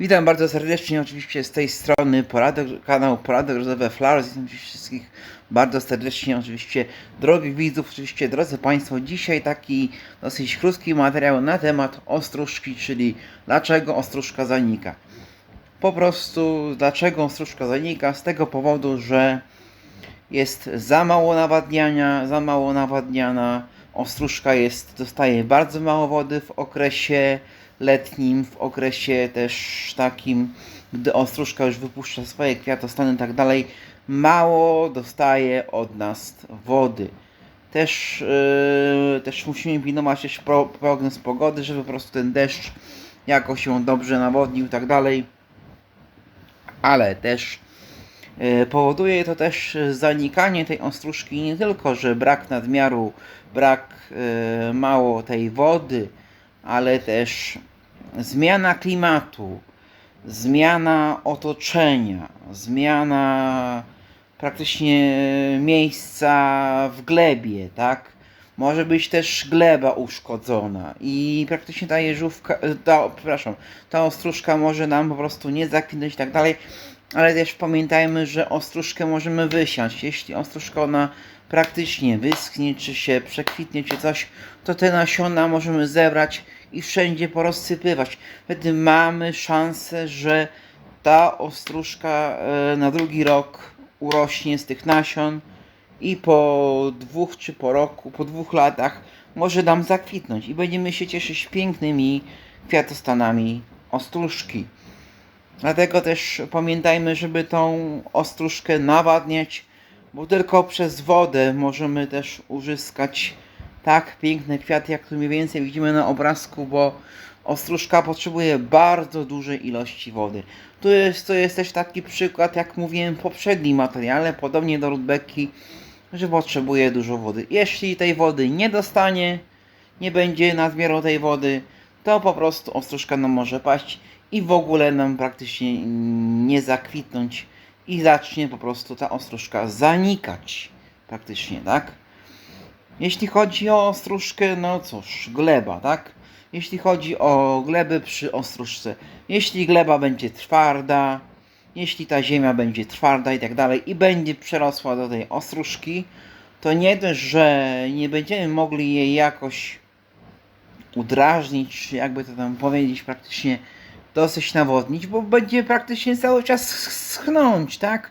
Witam bardzo serdecznie, oczywiście z tej strony poradek, kanał Poradek Rozowe Flowers. Witam wszystkich bardzo serdecznie, oczywiście drogich widzów, oczywiście drodzy Państwo. Dzisiaj taki dosyć krótki materiał na temat ostróżki, czyli dlaczego ostróżka zanika. Po prostu dlaczego ostróżka zanika? Z tego powodu, że jest za mało nawadniania, za mało nawadniana. Ostróżka jest, dostaje bardzo mało wody w okresie letnim, w okresie też takim, gdy ostróżka już wypuszcza swoje kwiatostany i tak dalej, mało dostaje od nas wody. Też, yy, też musimy pilnować też pro, prognoz pogody, żeby po prostu ten deszcz jakoś się dobrze nawodnił i tak dalej. Ale też yy, powoduje to też zanikanie tej ostróżki nie tylko, że brak nadmiaru, brak yy, mało tej wody, ale też zmiana klimatu, zmiana otoczenia, zmiana praktycznie miejsca w glebie, tak? Może być też gleba uszkodzona i praktycznie ta jeżówka, ta, przepraszam, ta ostróżka może nam po prostu nie zakwitnąć i tak dalej, ale też pamiętajmy, że ostróżkę możemy wysiąść. Jeśli ostróżka ona praktycznie wyschnie, czy się przekwitnie, czy coś, to te nasiona możemy zebrać i wszędzie porozsypywać. Wtedy mamy szansę, że ta ostróżka e, na drugi rok urośnie z tych nasion i po dwóch czy po roku, po dwóch latach może nam zakwitnąć i będziemy się cieszyć pięknymi kwiatostanami ostróżki. Dlatego też pamiętajmy, żeby tą ostróżkę nawadniać, bo tylko przez wodę możemy też uzyskać tak piękne kwiaty, jak tu mniej więcej widzimy na obrazku, bo ostróżka potrzebuje bardzo dużej ilości wody. Tu jest, to jest też taki przykład, jak mówiłem w poprzednim materiale, podobnie do rudbeki, że potrzebuje dużo wody. Jeśli tej wody nie dostanie, nie będzie nadmiaru tej wody, to po prostu ostróżka nam może paść i w ogóle nam praktycznie nie zakwitnąć i zacznie po prostu ta ostróżka zanikać. Praktycznie, tak? Jeśli chodzi o ostróżkę, no cóż, gleba, tak? Jeśli chodzi o gleby przy ostróżce, jeśli gleba będzie twarda, jeśli ta ziemia będzie twarda i tak dalej i będzie przerosła do tej ostróżki, to nie dość, że nie będziemy mogli jej jakoś udrażnić, jakby to tam powiedzieć, praktycznie dosyć nawodnić, bo będzie praktycznie cały czas schnąć, tak?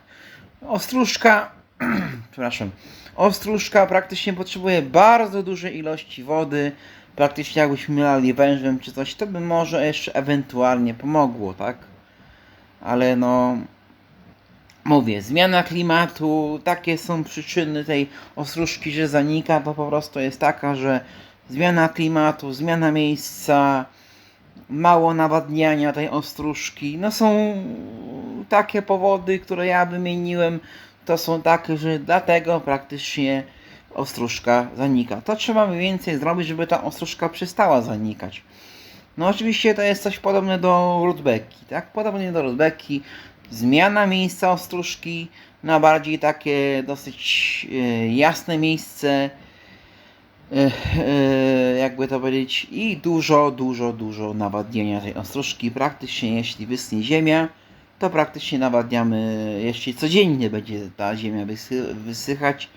Ostróżka, przepraszam, ostróżka praktycznie potrzebuje bardzo dużej ilości wody, praktycznie jakbyśmy mieli wężem czy coś, to by może jeszcze ewentualnie pomogło, tak? Ale no, mówię, zmiana klimatu, takie są przyczyny tej ostróżki, że zanika, to po prostu jest taka, że zmiana klimatu, zmiana miejsca, mało nawadniania tej ostróżki, no są takie powody, które ja wymieniłem, to są takie, że dlatego praktycznie ostróżka zanika. To trzeba mniej więcej zrobić, żeby ta ostróżka przestała zanikać. No oczywiście to jest coś podobne do rudbeki, tak? Podobnie do rudbeki. Zmiana miejsca ostróżki na bardziej takie dosyć e, jasne miejsce, e, e, jakby to powiedzieć, i dużo, dużo, dużo nawadniania tej ostróżki. Praktycznie jeśli wyschnie ziemia, to praktycznie nawadniamy, jeśli codziennie będzie ta ziemia wysy wysychać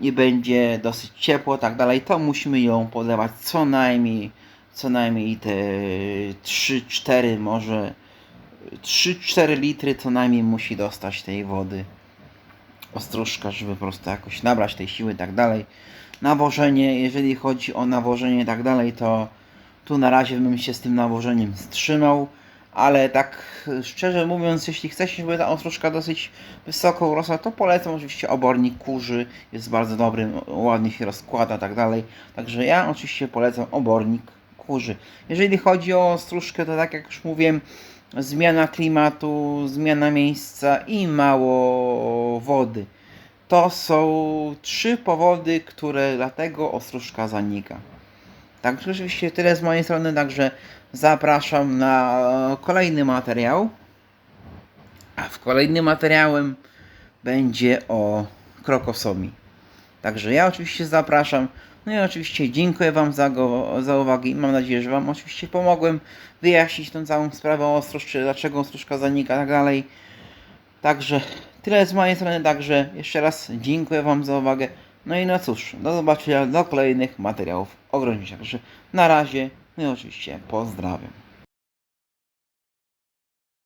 i będzie dosyć ciepło, tak dalej, to musimy ją podlewać co najmniej, co najmniej te 3-4 może 3-4 litry co najmniej musi dostać tej wody. Ostróżka, żeby po prostu jakoś nabrać tej siły i tak dalej. Nawożenie, jeżeli chodzi o nawożenie i tak dalej, to tu na razie bym się z tym nawożeniem wstrzymał ale tak szczerze mówiąc, jeśli chcecie, żeby ta ostróżka dosyć wysoko urosła, to polecam oczywiście obornik kurzy, jest bardzo dobry, ładnie się rozkłada, tak dalej. Także ja oczywiście polecam obornik kurzy. Jeżeli chodzi o ostróżkę, to tak jak już mówiłem, zmiana klimatu, zmiana miejsca i mało wody. To są trzy powody, które dlatego ostróżka zanika. Także oczywiście tyle z mojej strony, także zapraszam na kolejny materiał. A w kolejnym materiałem będzie o krokosomi. Także ja oczywiście zapraszam. No i oczywiście dziękuję Wam za, go, za uwagę mam nadzieję, że Wam oczywiście pomogłem wyjaśnić tą całą sprawę o Ostroż, czy dlaczego Ostrożka zanika i tak dalej. Także tyle z mojej strony, także jeszcze raz dziękuję Wam za uwagę. No i no cóż, do zobaczenia do kolejnych materiałów o. Także na razie, no i oczywiście pozdrawiam.